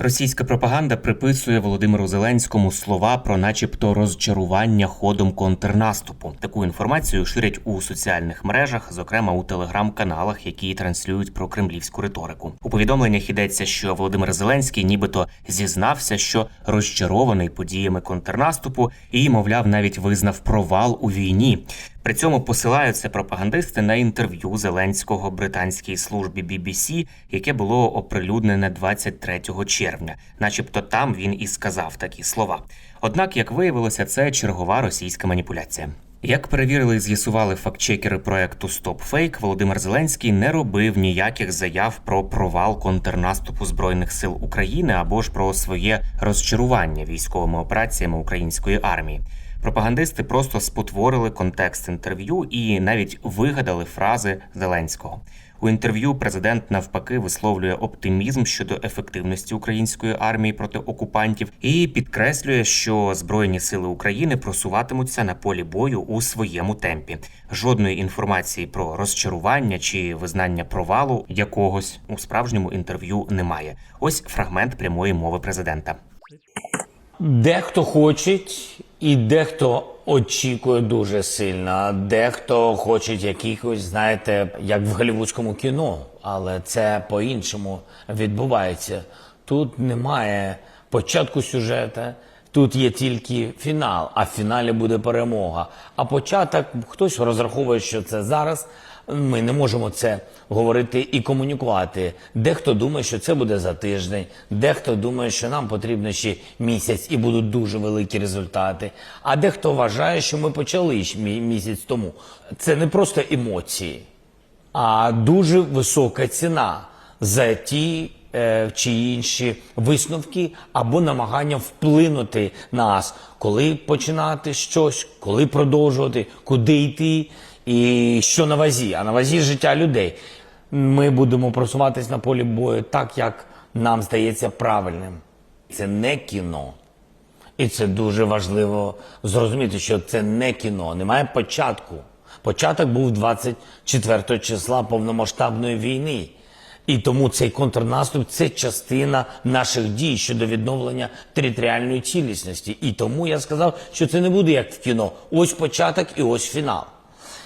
Російська пропаганда приписує Володимиру Зеленському слова про, начебто, розчарування ходом контрнаступу. Таку інформацію ширять у соціальних мережах, зокрема у телеграм-каналах, які транслюють про кремлівську риторику. У повідомленнях йдеться, що Володимир Зеленський нібито зізнався, що розчарований подіями контрнаступу і, мовляв, навіть визнав провал у війні. При цьому посилаються пропагандисти на інтерв'ю Зеленського британській службі BBC, яке було оприлюднене 23 червня, начебто там він і сказав такі слова. Однак, як виявилося, це чергова російська маніпуляція. Як перевірили і з'ясували фактчекери проекту Фейк, Володимир Зеленський не робив ніяких заяв про провал контрнаступу збройних сил України або ж про своє розчарування військовими операціями української армії. Пропагандисти просто спотворили контекст інтерв'ю і навіть вигадали фрази Зеленського. У інтерв'ю президент навпаки висловлює оптимізм щодо ефективності української армії проти окупантів і підкреслює, що збройні сили України просуватимуться на полі бою у своєму темпі. Жодної інформації про розчарування чи визнання провалу якогось у справжньому інтерв'ю немає. Ось фрагмент прямої мови президента. Дехто хоче і дехто очікує дуже сильно. Дехто хоче якихось, знаєте, як в голівудському кіно, але це по-іншому відбувається. Тут немає початку сюжета, тут є тільки фінал, а в фіналі буде перемога. А початок хтось розраховує, що це зараз. Ми не можемо це говорити і комунікувати. Дехто думає, що це буде за тиждень, дехто думає, що нам потрібно ще місяць і будуть дуже великі результати. А дехто вважає, що ми почали місяць тому. Це не просто емоції, а дуже висока ціна за ті е, чи інші висновки або намагання вплинути на нас, коли починати щось, коли продовжувати, куди йти і що на вазі. А на вазі життя людей. Ми будемо просуватись на полі бою так, як нам здається правильним. Це не кіно. І це дуже важливо зрозуміти, що це не кіно, немає початку. Початок був 24 числа повномасштабної війни. І тому цей контрнаступ це частина наших дій щодо відновлення територіальної цілісності. І тому я сказав, що це не буде як в кіно. Ось початок і ось фінал.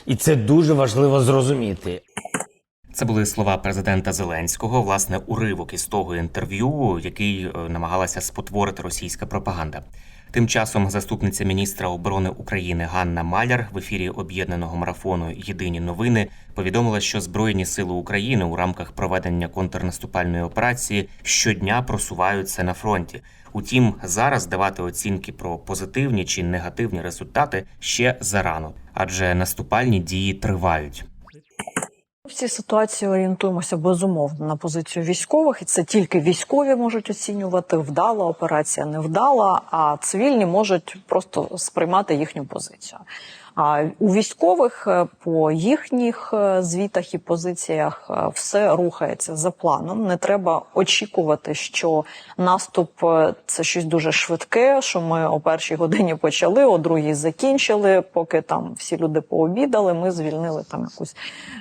І це дуже важливо зрозуміти. Це були слова президента Зеленського, власне, уривок із того інтерв'ю, який е, намагалася спотворити російська пропаганда. Тим часом заступниця міністра оборони України Ганна Маляр в ефірі об'єднаного марафону Єдині новини повідомила, що Збройні сили України у рамках проведення контрнаступальної операції щодня просуваються на фронті. Утім, зараз давати оцінки про позитивні чи негативні результати ще зарано, адже наступальні дії тривають. В цій ситуації орієнтуємося безумовно на позицію військових, і це тільки військові можуть оцінювати вдала операція, невдала, а цивільні можуть просто сприймати їхню позицію. А у військових е, по їхніх е, звітах і позиціях е, все рухається за планом. Не треба очікувати, що наступ це щось дуже швидке. Що ми о першій годині почали, о другій закінчили. Поки там всі люди пообідали, ми звільнили там якусь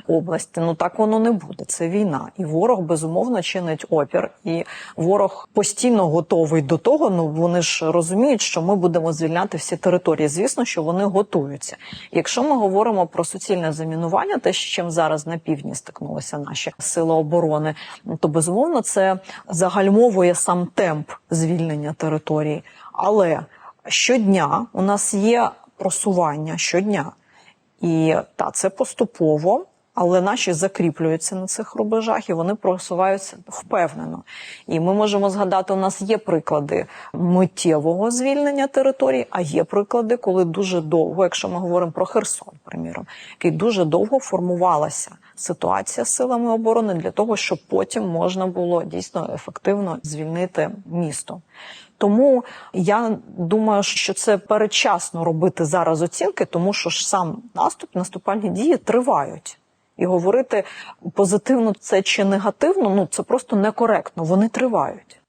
область. Ну так воно не буде. Це війна, і ворог безумовно чинить опір. І ворог постійно готовий до того. Ну вони ж розуміють, що ми будемо звільняти всі території. Звісно, що вони готуються. Якщо ми говоримо про суцільне замінування, те, з чим зараз на півдні стикнулися наші сили оборони, то безумовно це загальмовує сам темп звільнення території. Але щодня у нас є просування щодня. І та це поступово, але наші закріплюються на цих рубежах і вони просуваються впевнено. І ми можемо згадати, у нас є приклади миттєвого звільнення територій, а є приклади, коли дуже довго, якщо ми говоримо про Херсон, приміром, який дуже довго формувалася ситуація з силами оборони для того, щоб потім можна було дійсно ефективно звільнити місто. Тому я думаю, що це передчасно робити зараз оцінки, тому що ж сам наступ, наступальні дії тривають. І говорити позитивно це чи негативно, ну це просто некоректно. Вони тривають.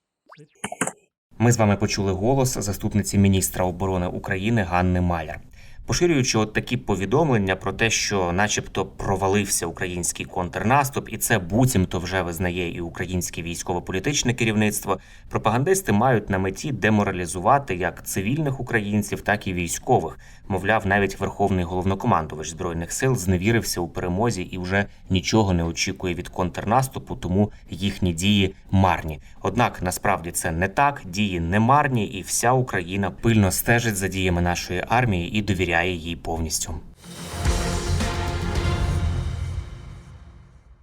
Ми з вами почули голос заступниці міністра оборони України Ганни Маляр. Поширюючи от такі повідомлення про те, що, начебто, провалився український контрнаступ, і це буцімто вже визнає і українське військово-політичне керівництво, пропагандисти мають на меті деморалізувати як цивільних українців, так і військових. Мовляв, навіть верховний головнокомандувач збройних сил зневірився у перемозі і вже нічого не очікує від контрнаступу, тому їхні дії марні. Однак насправді це не так, дії не марні, і вся Україна пильно стежить за діями нашої армії і довіряє їй повністю.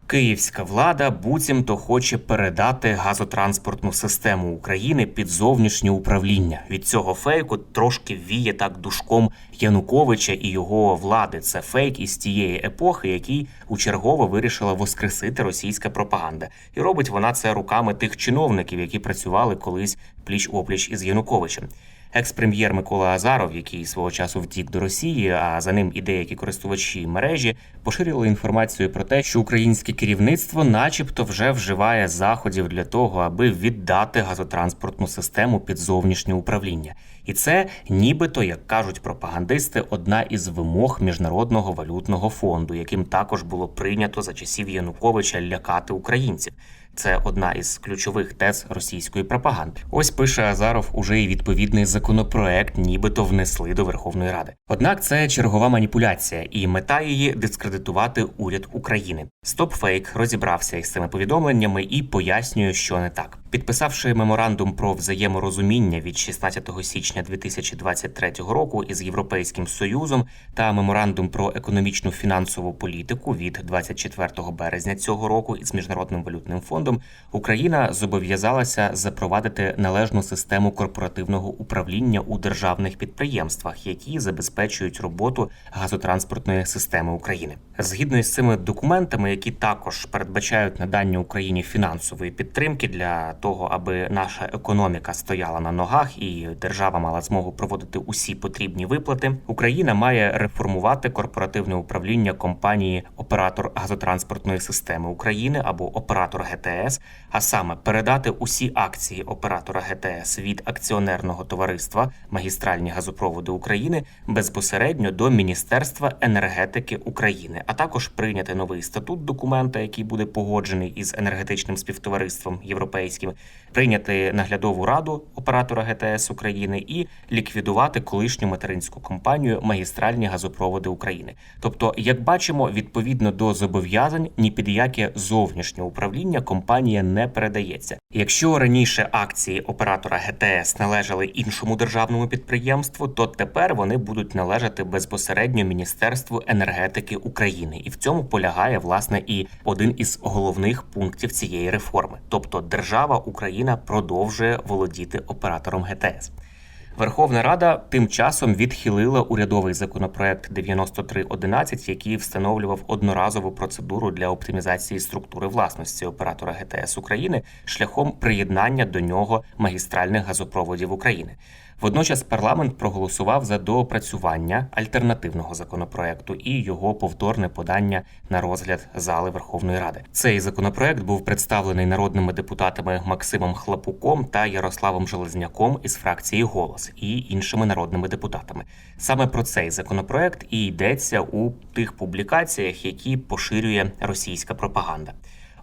Київська влада буцімто хоче передати газотранспортну систему України під зовнішнє управління. Від цього фейку трошки віє так душком Януковича і його влади. Це фейк із тієї епохи, який учергово вирішила воскресити російська пропаганда, і робить вона це руками тих чиновників, які працювали колись пліч опліч із Януковичем. Екс-прем'єр Микола Азаров, який свого часу втік до Росії, а за ним і деякі користувачі мережі поширювали інформацію про те, що українське керівництво, начебто, вже вживає заходів для того, аби віддати газотранспортну систему під зовнішнє управління. І це, нібито, як кажуть пропагандисти, одна із вимог міжнародного валютного фонду, яким також було прийнято за часів Януковича лякати українців. Це одна із ключових тез російської пропаганди. Ось пише Азаров уже і відповідний законопроект, нібито внесли до Верховної Ради. Однак це чергова маніпуляція, і мета її дискредитувати уряд України. Стопфейк розібрався із цими повідомленнями і пояснює, що не так. Підписавши меморандум про взаєморозуміння від 16 січня 2023 року із Європейським Союзом та меморандум про економічну фінансову політику від 24 березня цього року із міжнародним валютним фондом, Україна зобов'язалася запровадити належну систему корпоративного управління у державних підприємствах, які забезпечують роботу газотранспортної системи України. Згідно із цими документами, які також передбачають надання Україні фінансової підтримки для того, аби наша економіка стояла на ногах і держава мала змогу проводити усі потрібні виплати, Україна має реформувати корпоративне управління компанії Оператор газотранспортної системи України або Оператор ГТС, а саме передати усі акції оператора ГТС від акціонерного товариства Магістральні газопроводи України безпосередньо до Міністерства енергетики України, а також прийняти новий статут документа, який буде погоджений із енергетичним співтовариством європейським, прийняти наглядову раду оператора ГТС України і ліквідувати колишню материнську компанію Магістральні газопроводи України. Тобто, як бачимо, відповідно до зобов'язань ні під яке зовнішнє управління компанія не передається. Якщо раніше акції оператора ГТС належали іншому державному підприємству, то тепер вони будуть належати безпосередньо Міністерству енергетики України, і в цьому полягає власне і один із головних пунктів цієї реформи. Тобто, держава Україна продовжує володіти оператором ГТС. Верховна Рада тим часом відхилила урядовий законопроект 9311, який встановлював одноразову процедуру для оптимізації структури власності оператора ГТС України шляхом приєднання до нього магістральних газопроводів України. Водночас парламент проголосував за доопрацювання альтернативного законопроекту і його повторне подання на розгляд зали Верховної Ради. Цей законопроект був представлений народними депутатами Максимом Хлапуком та Ярославом Железняком із фракції Голос і іншими народними депутатами. Саме про цей законопроект і йдеться у тих публікаціях, які поширює російська пропаганда.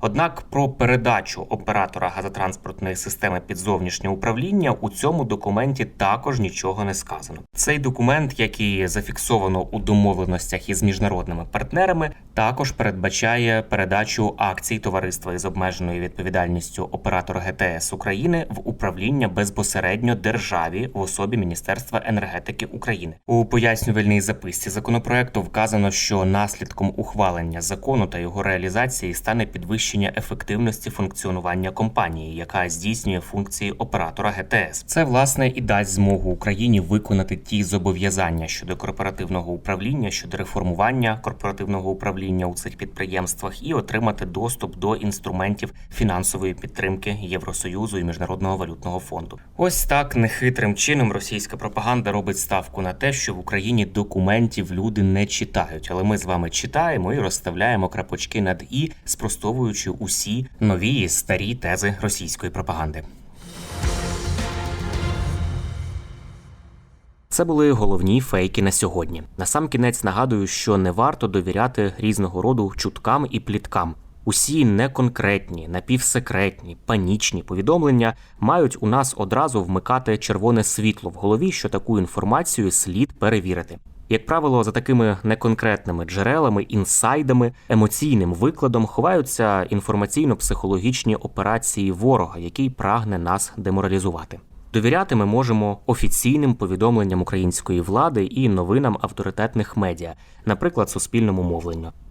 Однак про передачу оператора газотранспортної системи під зовнішнє управління у цьому документі також нічого не сказано. Цей документ, який зафіксовано у домовленостях із міжнародними партнерами, також передбачає передачу акцій товариства із обмеженою відповідальністю оператор ГТС України в управління безпосередньо державі в особі Міністерства енергетики України. У пояснювальній записці законопроекту вказано, що наслідком ухвалення закону та його реалізації стане підвищення ефективності функціонування компанії, яка здійснює функції оператора ГТС. Це власне і дасть змогу Україні виконати ті зобов'язання щодо корпоративного управління, щодо реформування корпоративного управління у цих підприємствах і отримати доступ до інструментів фінансової підтримки Євросоюзу і міжнародного валютного фонду. Ось так нехитрим чином російська пропаганда робить ставку на те, що в Україні документів люди не читають, але ми з вами читаємо і розставляємо крапочки над і, спростовуючи усі нові старі тези російської пропаганди. Це були головні фейки на сьогодні. Насамкінець нагадую, що не варто довіряти різного роду чуткам і пліткам. Усі неконкретні, напівсекретні, панічні повідомлення мають у нас одразу вмикати червоне світло в голові, що таку інформацію слід перевірити. Як правило, за такими неконкретними джерелами, інсайдами, емоційним викладом ховаються інформаційно-психологічні операції ворога, який прагне нас деморалізувати. Довіряти ми можемо офіційним повідомленням української влади і новинам авторитетних медіа, наприклад, суспільному мовленню.